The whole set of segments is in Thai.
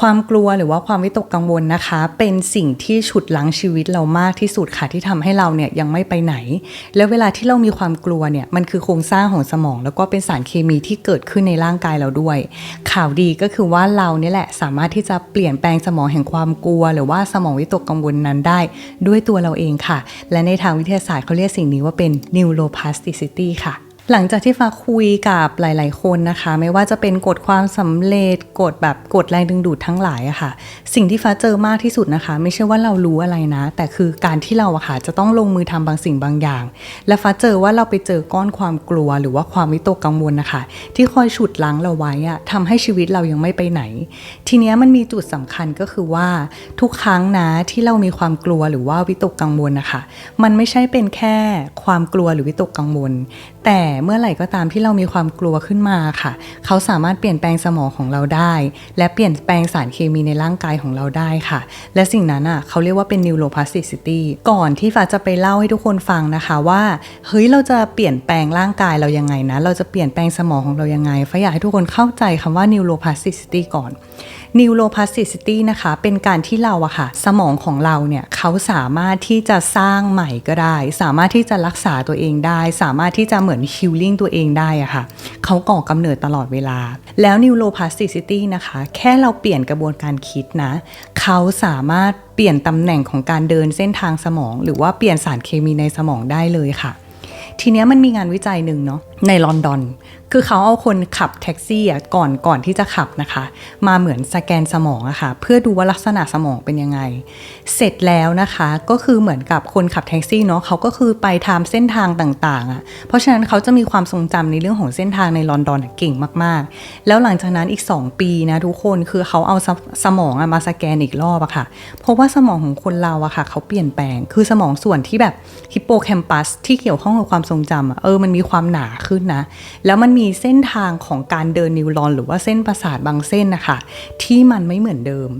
ความกลัวหรือว่าความวิตกกังวลนะคะ เป็นสิ่งที่ฉุดลังชีวิตเรามากที่สุดค่ะที่ทำให้เราเนี่ยยังไม่ไปไหน แล้วเวลาที่เรามีความกลัวเนี่ยมันคือโครงสร้างของสมอง แล้วก็เป็นสารเคมีที่เกิดขึ้นในร่างกายเราด้วย ข่าวดีก็คือว่าเราเนี่ยแหละสามารถที่จะเปลี่ยนแปลงสมองแห่งความกลัว หรือว่าสมองวิตกกังวลนั้นได้ ด้วยตัวเราเองค่ะ และในทางวิทยาศาสตร์เขาเรียกสิ่งนี้ว่าเป็น neuroplasticity ค่ะ หลังจากที่ฟ้าคุยกับหลาย ๆ คนนะคะ ไม่ว่าจะเป็นกฎความสำเร็จกฎแบบกฎแรงดึงดูดทั้งหลายอะค่ะ สิ่งที่ฟ้าเจอมากที่สุดนะคะ ไม่ใช่ว่าเรารู้อะไรนะ แต่คือการที่เราอะค่ะจะต้องลงมือทำบางสิ่งบางอย่าง และฟ้าเจอว่าเราไปเจอก้อนความกลัว หรือว่าความวิตกกังวลนะคะ ที่คอยฉุดลังเราไว้อะทำให้ชีวิตเรายังไม่ไปไหน ทีนี้มันมีจุดสำคัญก็คือว่าทุกครั้งนะที่เรามีความกลัวหรือว่าวิตกกังวลนะคะ มันไม่ใช่เป็นแค่ความกลัวหรือวิตกกังวล แต่เมื่อไหร่ก็ตามที่เรามีความกลัวขึ้นมาค่ะ เขาสามารถเปลี่ยนแปลงสมองของเราได้ และเปลี่ยนแปลงสารเคมีในร่างกายของเราได้ค่ะ และสิ่งนั้นอะเขาเรียกว่าเป็น neuroplasticity ก่อนที่ฟ้าจะไปเล่าให้ทุกคนฟังนะคะว่าเฮ้ยเราจะเปลี่ยนแปลงร่างกายเรายังไงนะ เราจะเปลี่ยนแปลงสมองของเรายังไงฟ้าอยากให้ทุกคนเข้าใจคำว่า neuroplasticity ก่อน neuroplasticity นะคะ เป็นการที่เราอะค่ะ สมองของเราเนี่ยเขาสามารถที่จะสร้างใหม่ก็ได้ สามารถที่จะรักษาตัวเองได้ สามารถที่จะเหมือน healing ตัวเองได้อะค่ะเขาก่อกำเนิดตลอดเวลา แล้วนิวโรพลาสติซิตี้นะคะ แค่เราเปลี่ยนกระบวนการคิดนะ เขาสามารถเปลี่ยนตำแหน่งของการเดินเส้นทางสมอง หรือว่าเปลี่ยนสารเคมีในสมองได้เลยค่ะ ทีเนี้ยมันมีงานวิจัยหนึ่งเนาะในลอนดอน คือเขาเอาคนขับแท็กซี่อะก่อนก่อนที่จะขับนะคะ มาเหมือนสแกนสมองอะค่ะเพื่อดูว่าลักษณะสมองเป็นยังไง เสร็จแล้วนะคะก็คือเหมือนกับคนขับแท็กซี่เนาะเขาก็คือไปทำเส้นทางต่างๆอะเพราะฉะนั้นเขาจะมีความทรงจำในเรื่องของเส้นทางในลอนดอนเก่งมากๆ แล้วหลังจากนั้นอีก 2 ปีนะทุกคนคือเขาเอาสสมองอะมาสแกนอีกรอบอะค่ะ เพราะว่าสมองของคนเราอะค่ะ เขาเปลี่ยนแปลงคือสมองส่วนที่แบบฮิปโปแคมปัสที่เกี่ยวข้องกับความทรงจำอะเออมันมีความหนาขึ้นนะแล้วมันมีีเส้นทางของการเดินนิวรอน หรือว่าเส้นประสาทบางเส้นนะคะที่มันไม่เหมือนเดิม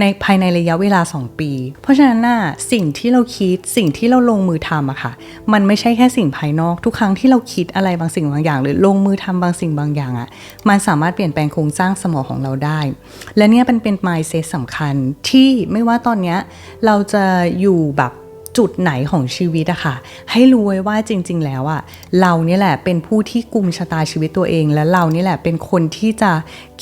ในภายในระยะเวลา 2 ปี เพราะฉะนั้นน่ะสิ่งที่เราคิดสิ่งที่เราลงมือทำอะค่ะ มันไม่ใช่แค่สิ่งภายนอกทุกครั้งที่เราคิดอะไรบางสิ่งบางอย่าง หรือลงมือทำบางสิ่งบางอย่างอะมันสามารถเปลี่ยนแปลงโครงสร้างสมองของเราได้ และเนี่ยเป็นเป็น mindset สำคัญที่ไม่ว่าตอนเนี้ยเราจะอยู่แบบ จุดไหนของชีวิตอะค่ะ ให้รู้ไว้ว่าจริง ๆ แล้วอะเราเนี่ยแหละเป็นผู้ที่กุมชะตาชีวิตตัวเอง และเรานี่แหละเป็นคนที่จะ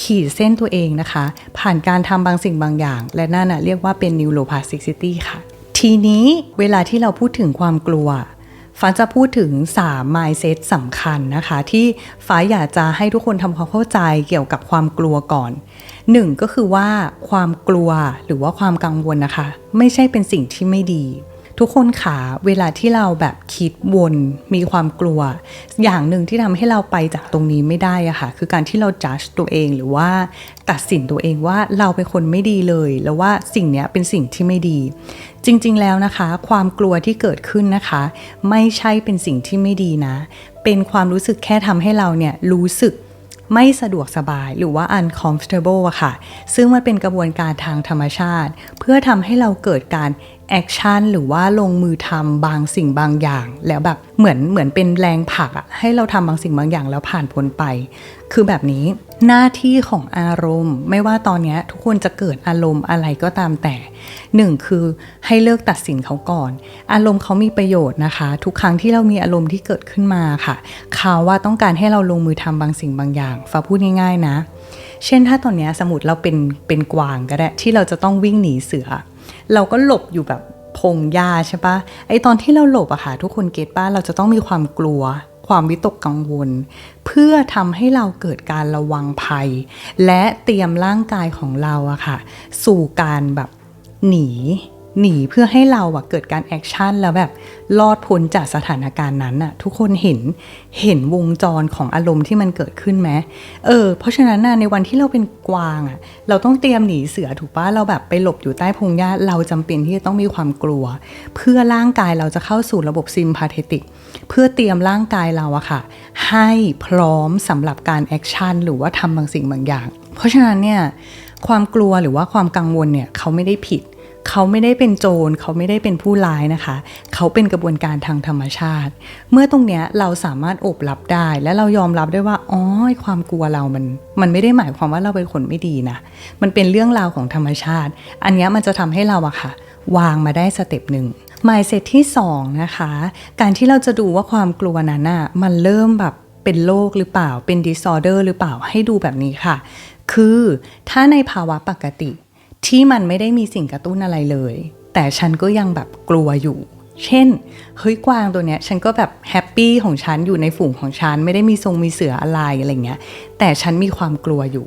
ขีดเส้นตัวเองนะคะ ผ่านการทำบางสิ่งบางอย่าง และนั่นอะเรียกว่าเป็น neuroplasticity ค่ะ ทีนี้เวลาที่เราพูดถึงความกลัวฟ้าจะพูดถึง 3 mindset สำคัญนะคะ ที่ฟ้าอยากจะให้ทุกคนทำความเข้าใจเกี่ยวกับความกลัวก่อนหนึ่งก็คือว่าความกลัวหรือว่าความกังวลนะคะ ไม่ใช่เป็นสิ่งที่ไม่ดี ทุกคนขาเวลาที่เราแบบคิดวนมีความกลัว อย่างหนึ่งที่ทำให้เราไปจากตรงนี้ไม่ได้อะค่ะ คือการที่เราจัดตัวเองหรือว่าตัดสินตัวเองว่าเราเป็นคนไม่ดีเลย แล้วว่าสิ่งเนี้ยเป็นสิ่งที่ไม่ดี จริงๆแล้วนะคะ ความกลัวที่เกิดขึ้นนะคะ ไม่ใช่เป็นสิ่งที่ไม่ดีนะ เป็นความรู้สึกแค่ทำให้เราเนี่ยรู้สึก ไม่สะดวกสบายหรือว่า uncomfortable อะค่ะ ซึ่งมันเป็นกระบวนการทางธรรมชาติ เพื่อทำให้เราเกิดการแอคชั่นหรือว่าลงมือทำบางสิ่งบางอย่าง แล้วแบบเหมือนเหมือนเป็นแรงผลักอะให้เราทำบางสิ่งบางอย่างแล้วผ่านพ้นไป คือแบบนี้หน้าที่ของอารมณ์ ไม่ว่าตอนนี้ทุกคนจะเกิดอารมณ์อะไรก็ตามแต่หนึ่งคือให้เลิกตัดสินเขาก่อน อารมณ์เขามีประโยชน์นะคะ ทุกครั้งที่เรามีอารมณ์ที่เกิดขึ้นมาค่ะ เขาว่าต้องการให้เราลงมือทำบางสิ่งบางอย่างฟ้าพูดง่ายๆนะ เช่นถ้าตอนนี้สมมติเราเป็นเป็นกวางก็ได้ที่เราจะต้องวิ่งหนีเสือ เราก็หลบอยู่แบบพงหญ้าใช่ปะไอตอนที่เราหลบอะค่ะทุกคนเก็ตป้าเราจะต้องมีความกลัว ความวิตกกังวล เพื่อทำให้เราเกิดการระวังภัย และเตรียมร่างกายของเราอะค่ะ สู่การแบบหนี หนีเพื่อให้เราอะเกิดการแอคชั่นแล้วแบบรอดพ้นจากสถานการณ์นั้นอะทุกคนเห็นเห็นวงจรของอารมณ์ที่มันเกิดขึ้นไหมเออเพราะฉะนั้นนะในวันที่เราเป็นกวางอะเราต้องเตรียมหนีเสือถูกปะเราแบบไปหลบอยู่ใต้พงหญ้าเราจำเป็นที่จะต้องมีความกลัว เพื่อร่างกายเราจะเข้าสู่ระบบซิมพาเทติก เพื่อเตรียมร่างกายเราอะค่ะ ให้พร้อมสำหรับการแอคชั่นหรือว่าทำบางสิ่งบางอย่าง เพราะฉะนั้นเนี่ยความกลัวหรือว่าความกังวลเนี่ยเขาไม่ได้ผิด เขาไม่ได้เป็นโจรเขาไม่ได้เป็นผู้ร้ายนะคะ เขาเป็นกระบวนการทางธรรมชาติ เมื่อตรงเนี้ยเราสามารถอบรับได้ และเรายอมรับได้ว่าอ๋อความกลัวเรามัน มันไม่ได้หมายความว่าเราเป็นคนไม่ดีนะ มันเป็นเรื่องราวของธรรมชาติ อันนี้มันจะทำให้เราอะค่ะ วางมาได้สเต็ปหนึ่ง mindset ที่สองนะคะ การที่เราจะดูว่าความกลัวนั้นน่ะมันเริ่มแบบเป็นโรคหรือเปล่าเป็น disorder หรือเปล่าให้ดูแบบนี้ค่ะ คือถ้าในภาวะปกติ ที่มันไม่ได้มีสิ่งกระตุ้นอะไรเลย แต่ฉันก็ยังแบบกลัวอยู่ เช่น เฮ้ยกวางตัวเนี้ย ฉันก็แบบแฮปปี้ของฉันอยู่ในฝูงของฉัน ไม่ได้มีทรงมีเสืออะไรอะไรเงี้ย แต่ฉันมีความกลัวอยู่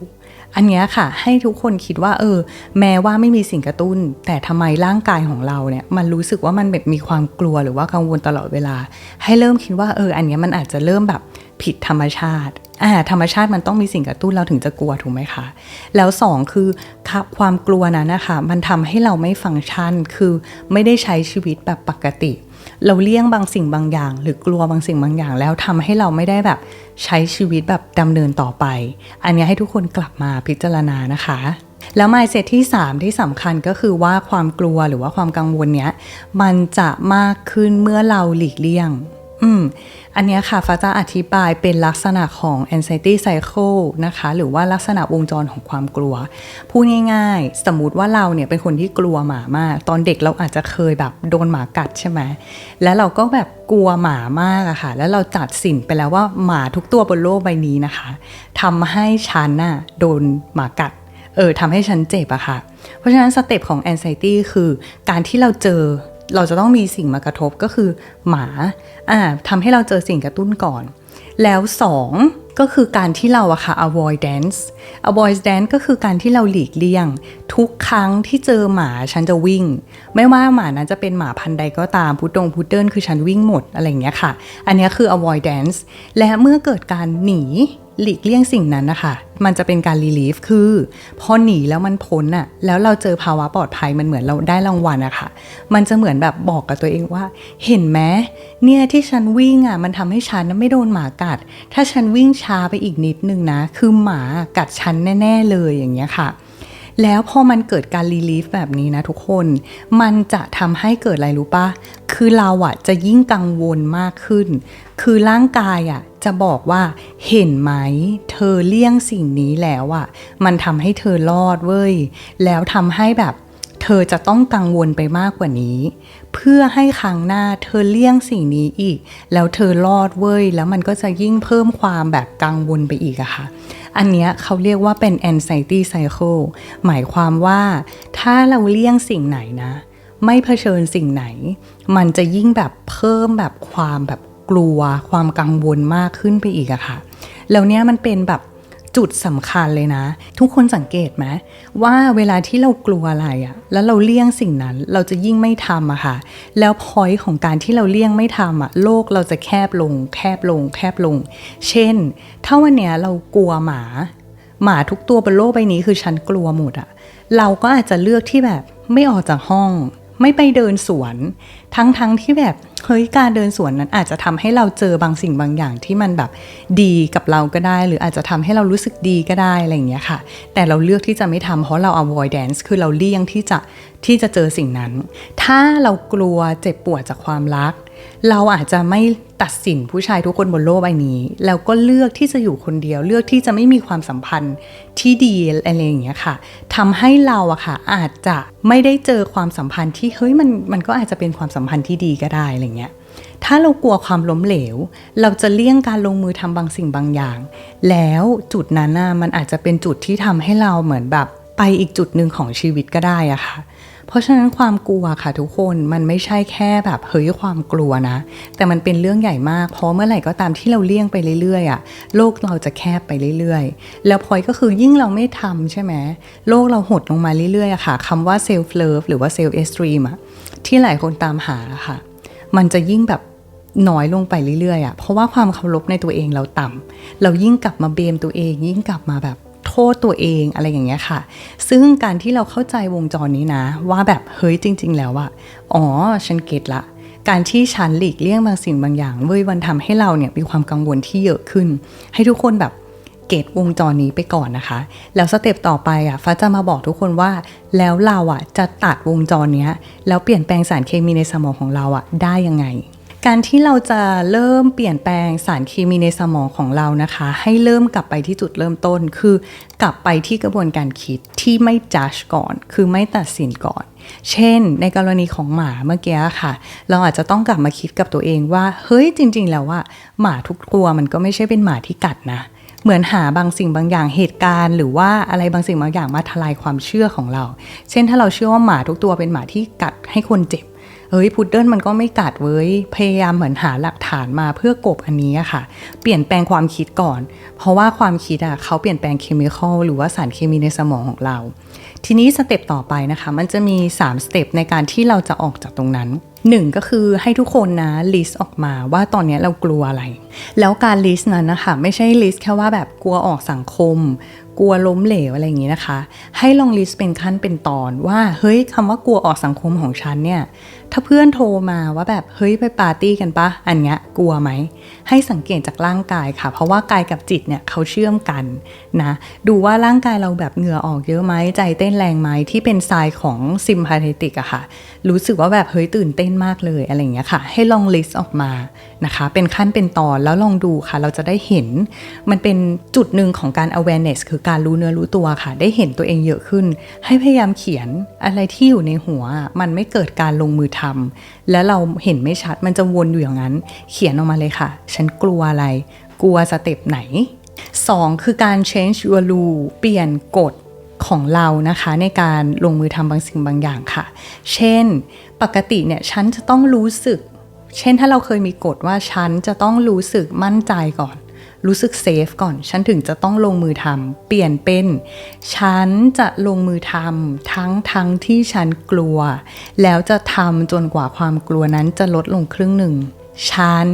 อันเนี้ยค่ะ ให้ทุกคนคิดว่า เออ แม้ว่าไม่มีสิ่งกระตุ้น แต่ทำไมร่างกายของเราเนี่ยมันรู้สึกว่ามันแบบมีความกลัวหรือว่ากังวลตลอดเวลา ให้เริ่มคิดว่าเออ อันเนี้ยมันอาจจะเริ่มแบบผิดธรรมชาติ อ่าธรรมชาติมันต้องมีสิ่งกระตุ้นเราถึงจะกลัวถูกไหมคะ แล้วสองคือครับความกลัวนั้นนะคะมันทำให้เราไม่ฟังก์ชันคือไม่ได้ใช้ชีวิตแบบปกติ เราเลี่ยงบางสิ่งบางอย่าง หรือกลัวบางสิ่งบางอย่าง แล้วทำให้เราไม่ได้แบบใช้ชีวิตแบบดำเนินต่อไป อันนี้ให้ทุกคนกลับมาพิจารณานะคะแล้ว mindset ที่ 3 ที่สำคัญก็คือว่าความกลัวหรือว่าความกังวลเนี้ยมันจะมากขึ้นเมื่อเราหลีกเลี่ยง อืม อันนี้ค่ะฟ้าจะอธิบายเป็นลักษณะของ anxiety cycle นะคะ หรือว่าลักษณะวงจรของความกลัว พูดง่ายๆ สมมติว่าเราเนี่ยเป็นคนที่กลัวหมามาก ตอนเด็กเราอาจจะเคยแบบโดนหมากัดใช่ไหม แล้วเราก็แบบกลัวหมามากอะค่ะ แล้วเราจัดสินไปแล้วว่าหมาทุกตัวบนโลกใบนี้นะคะทำให้ฉันน่ะโดนหมากัดเออทำให้ฉันเจ็บอะค่ะ เพราะฉะนั้นสเต็ปของ anxiety คือการที่เราเจอ เราจะต้องมีสิ่งมากระทบก็คือหมาอ่าทำให้เราเจอสิ่งกระตุ้นก่อน แล้วสองก็คือการที่เราอะค่ะ avoidance avoidance ก็คือการที่เราหลีกเลี่ยง ทุกครั้งที่เจอหมาฉันจะวิ่ง ไม่ว่าหมานั้นจะเป็นหมาพันธุ์ใดก็ตามพุดดงพุดเดิลคือฉันวิ่งหมดอะไรอย่างเงี้ยค่ะ อันนี้คือ avoidance และเมื่อเกิดการหนี หลีกเลี่ยงสิ่งนั้นนะคะ มันจะเป็นการรีลีฟ คือพอหนีแล้วมันพ้นอะแล้วเราเจอภาวะปลอดภัยมันเหมือนเราได้รางวัลอะค่ะ มันจะเหมือนแบบบอกกับตัวเองว่า เห็นไหมเนี่ยที่ฉันวิ่งอะมันทำให้ฉันไม่โดนหมากัด ถ้าฉันวิ่งช้าไปอีกนิดนึงนะ คือหมากัดฉันแน่ ๆ เลยอย่างเงี้ยค่ะแล้วพอมันเกิดการรีลีฟแบบนี้นะทุกคน มันจะทำให้เกิดอะไรรู้ปะ คือเราอะจะยิ่งกังวลมากขึ้น คือร่างกายอะ จะบอกว่าเห็นไหม เธอเลี่ยงสิ่งนี้แล้วอะมันทำให้เธอรอดเว้ย แล้วทำให้แบบ เธอจะต้องกังวลไปมากกว่านี้ เพื่อให้ครั้งหน้าเธอเลี่ยงสิ่งนี้อีก แล้วเธอรอดเว้ย แล้วมันก็จะยิ่งเพิ่มความแบบกังวลไปอีกอะค่ะอันเนี้ยเขาเรียกว่าเป็น anxiety cycle หมายความว่าถ้าเราเลี่ยงสิ่งไหนนะ ไม่เผชิญสิ่งไหน มันจะยิ่งแบบเพิ่มแบบความแบบ กลัวความกังวลมากขึ้นไปอีกอะค่ะ แล้วเนี้ยมันเป็นแบบจุดสำคัญเลยนะ ทุกคนสังเกตไหมว่าเวลาที่เรากลัวอะไรอะแล้วเราเลี่ยงสิ่งนั้นเราจะยิ่งไม่ทำอะค่ะ แล้วพอยของการที่เราเลี่ยงไม่ทำอะโลกเราจะแคบลง แคบลง แคบลง เช่น ถ้าวันเนี้ยเรากลัวหมา หมาทุกตัวบนโลกใบนี้คือฉันกลัวหมดอะเราก็อาจจะเลือกที่แบบไม่ออกจากห้อง ไม่ไปเดินสวน ทั้งๆทที่แบบเฮ้ยการเดินสวนนั้นอาจจะทำให้เราเจอบางสิ่งบางอย่างที่มันแบบดีกับเราก็ได้ หรืออาจจะทำให้เรารู้สึกดีก็ได้อะไรอย่างเงี้ยค่ะ แต่เราเลือกที่จะไม่ทำเพราะเรา avoidance คือเราเลี่ยงที่จะที่จะเจอสิ่งนั้น ถ้าเรากลัวเจ็บปวดจากความรัก เราอาจจะไม่ตัดสินผู้ชายทุกคนบนโลกใบนี้ แล้วก็เลือกที่จะอยู่คนเดียว เลือกที่จะไม่มีความสัมพันธ์ที่ดีอะไรอย่างเงี้ยค่ะทำให้เราอะค่ะอาจจะไม่ได้เจอความสัมพันธ์ที่เฮ้ยมันมันก็อาจจะเป็นความสัมพันธ์ที่ดีก็ได้อะไรเงี้ยถ้าเรากลัวความล้มเหลว เราจะเลี่ยงการลงมือทำบางสิ่งบางอย่าง แล้วจุดนั้นน่ะมันอาจจะเป็นจุดที่ทำให้เราเหมือนแบบไปอีกจุดหนึ่งของชีวิตก็ได้อะค่ะ เพราะฉะนั้นความกลัวค่ะทุกคนมันไม่ใช่แค่แบบเฮ้ยความกลัวนะ แต่มันเป็นเรื่องใหญ่มาก เพราะเมื่อไหร่ก็ตามที่เราเลี่ยงไปเรื่อยๆอะโลกเราจะแคบไปเรื่อยๆ แล้วพอยก็คือยิ่งเราไม่ทำใช่ไหมโลกเราหดลงมาเรื่อยๆอะค่ะคำว่า self love หรือว่า self esteem อะที่หลายคนตามหาอะค่ะ มันจะยิ่งแบบน้อยลงไปเรื่อยๆอะ่ะเพราะว่าความเคารพในตัวเองเราต่ำเรายิ่งกลับมาเบมตัวเอง ยิ่งกลับมาแบบ โทษตัวเองอะไรอย่างเงี้ยค่ะ ซึ่งการที่เราเข้าใจวงจรนี้นะ ว่าแบบเฮ้ยจริง ๆ แล้วอะอ๋อฉันเก็ตละ การที่ฉันหลีกเลี่ยงบางสิ่งบางอย่างเว้ยมันทำให้เราเนี่ยมีความกังวลที่เยอะขึ้น ให้ทุกคนแบบเกตวงจรนี้ไปก่อนนะคะ แล้วสเต็ปต่อไปอะฟ้าจะมาบอกทุกคนว่า แล้วเราอะจะตัดวงจรเนี้ยแล้วเปลี่ยนแปลงสารเคมีในสมองของเราอะได้ยังไง การที่เราจะเริ่มเปลี่ยนแปลงสารเคมีในสมองของเรานะคะ ให้เริ่มกลับไปที่จุดเริ่มต้น คือกลับไปที่กระบวนการคิดที่ไม่จัดก่อน คือไม่ตัดสินก่อน เช่น ในกรณีของหมาเมื่อกี้ค่ะ เราอาจจะต้องกลับมาคิดกับตัวเองว่า เฮ้ยจริง ๆ แล้วว่าหมาทุกตัวมันก็ไม่ใช่เป็นหมาที่กัดนะเหมือนหาบางสิ่งบางอย่างเหตุการณ์ หรือว่าอะไรบางสิ่งบางอย่างมาทลายความเชื่อของเรา เช่นถ้าเราเชื่อว่าหมาทุกตัวเป็นหมาที่กัดให้คนเจ็บ เฮ้ยพุดเดิ้ลมันก็ไม่กัดเว้ยพยายามเหมือนหาหลักฐานมาเพื่อกบอันนี้ค่ะ เปลี่ยนแปลงความคิดก่อน เพราะว่าความคิดอะเขาเปลี่ยนแปลงเคมีคอลหรือว่าสารเคมีในสมองของเรา ทีนี้สเต็ปต่อไปนะคะ มันจะมี 3 สเต็ปในการที่เราจะออกจากตรงนั้นหนึ่งก็คือให้ทุกคนนะลิสต์ออกมาว่าตอนนี้เรากลัวอะไร แล้วการลิสต์นั้นนะคะไม่ใช่ลิสต์แค่ว่าแบบกลัวออกสังคม กลัวล้มเหลวอะไรอย่างนี้นะคะ ให้ลองลิสต์เป็นขั้นเป็นตอนว่าเฮ้ยคำว่ากลัวออกสังคมของฉันเนี่ยถ้าเพื่อนโทรมาว่าแบบเฮ้ยไปปาร์ตี้กันปะอันเนี้ยกลัวไหมให้สังเกตจากร่างกายค่ะ เพราะว่ากายกับจิตเนี่ยเขาเชื่อมกันนะดูว่าร่างกายเราแบบเหงื่อออกเยอะไหมใจเต้นแรงไหมที่เป็นทรายของซิมพาเทติกอะค่ะ รู้สึกว่าแบบเฮ้ยตื่นเต้นมากเลยอะไรอย่างเงี้ยค่ะ ให้ลองลิสต์ออกมา นะคะ เป็นขั้นเป็นตอนแล้วลองดูค่ะ เราจะได้เห็นมันเป็นจุดหนึ่งของการ awareness คือการรู้เนื้อรู้ตัวค่ะ ได้เห็นตัวเองเยอะขึ้น ให้พยายามเขียนอะไรที่อยู่ในหัว มันไม่เกิดการลงมือทำแล้วเราเห็นไม่ชัดมันจะวนอยู่อย่างนั้น เขียนออกมาเลยค่ะ ฉันกลัวอะไร กลัวสเต็ปไหน 2 คือการ change your rule เปลี่ยนกฎของเรานะคะในการลงมือทำบางสิ่งบางอย่างค่ะ เช่น ปกติเนี่ยฉันจะต้องรู้สึก เช่นถ้าเราเคยมีกฎว่าฉันจะต้องรู้สึกมั่นใจก่อน รู้สึกเซฟก่อน ฉันถึงจะต้องลงมือทำเปลี่ยนเป็น ฉันจะลงมือทำทั้งทั้งที่ฉันกลัว แล้วจะทำจนกว่าความกลัวนั้นจะลดลงครึ่งหนึ่ง ฉัน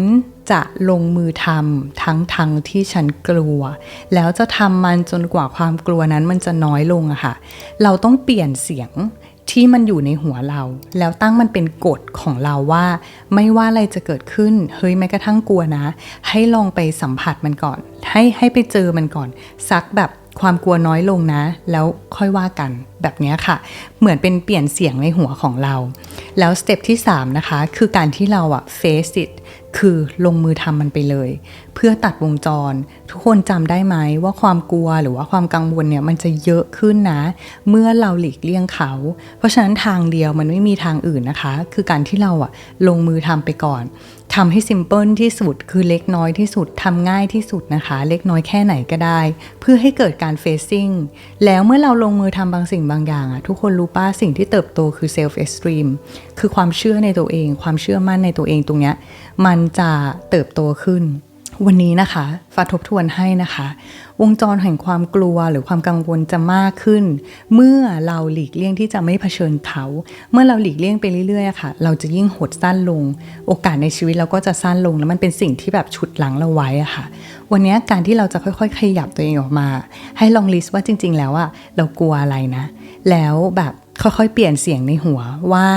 จะลงมือทำทั้งทั้งที่ฉันกลัว แล้วจะทำมันจนกว่าความกลัวนั้นมันจะน้อยลงอะค่ะ เราต้องเปลี่ยนเสียง ที่มันอยู่ในหัวเรา แล้วตั้งมันเป็นกฎของเราว่า ไม่ว่าอะไรจะเกิดขึ้นเฮ้ยแม้กระทั่งกลัวนะ ให้ลองไปสัมผัสมันก่อน ให้ให้ไปเจอมันก่อนสักแบบความกลัวน้อยลงนะ แล้วค่อยว่ากันแบบนี้ค่ะ เหมือนเป็นเปลี่ยนเสียงในหัวของเรา แล้วสเต็ปที่ 3 นะคะ คือการที่เราอะ face it คือลงมือทำมันไปเลย เพื่อตัดวงจร ทุกคนจำได้ไหมว่าความกลัวหรือว่าความกังวลเนี่ยมันจะเยอะขึ้นนะ เมื่อเราหลีกเลี่ยงเขา เพราะฉะนั้นทางเดียวมันไม่มีทางอื่นนะคะ คือการที่เราอะลงมือทำไปก่อน ทำให้ซิมเพิลที่สุดคือเล็กน้อยที่สุดทำง่ายที่สุดนะคะ เล็กน้อยแค่ไหนก็ได้ เพื่อให้เกิดการเฟซซิ่งแล้วเมื่อเราลงมือทำบางสิ่งบางอย่างอะทุกคนรู้ป้าสิ่งที่เติบโตคือเซลฟ์เอสตรีมคือความเชื่อในตัวเอง ความเชื่อมั่นในตัวเองตรงเนี้ยมันจะเติบโตขึ้น วันนี้นะคะฝาทบทวนให้นะคะ วงจรแห่งความกลัวหรือความกังวลจะมากขึ้น เมื่อเราหลีกเลี่ยงที่จะไม่เผชิญเขา เมื่อเราหลีกเลี่ยงไปเรื่อยๆค่ะ เราจะยิ่งหดสั้นลง โอกาสในชีวิตเราก็จะสั้นลงแล้วมันเป็นสิ่งที่แบบฉุดหลังเราไว้อะค่ะ วันนี้การที่เราจะค่อยๆ ขยับตัวเองออกมา ให้ลองลิสต์ว่าจริง ๆ แล้วอะเรากลัวอะไรนะ แล้วแบบ ค่อยๆ เปลี่ยนเสียงในหัวว่า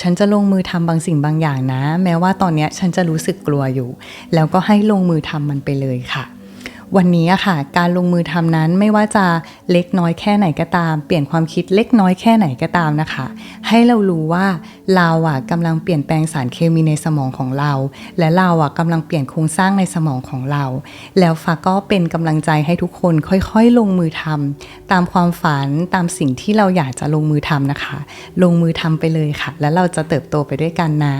ฉันจะลงมือทำบางสิ่งบางอย่างนะ แม้ว่าตอนนี้ฉันจะรู้สึกกลัวอยู่ แล้วก็ให้ลงมือทำมันไปเลยค่ะ วันนี้อะค่ะ การลงมือทำนั้นไม่ว่าจะเล็กน้อยแค่ไหนก็ตาม เปลี่ยนความคิดเล็กน้อยแค่ไหนก็ตามนะคะ ให้เรารู้ว่าเราอะกำลังเปลี่ยนแปลงสารเคมีในสมองของเรา และเราอะกำลังเปลี่ยนโครงสร้างในสมองของเรา แล้วฟ้าก็เป็นกำลังใจให้ทุกคนค่อยๆ ลงมือทำตามความฝันตามสิ่งที่เราอยากจะลงมือทำนะคะ ลงมือทำไปเลยค่ะ แล้วเราจะเติบโตไปด้วยกันนะ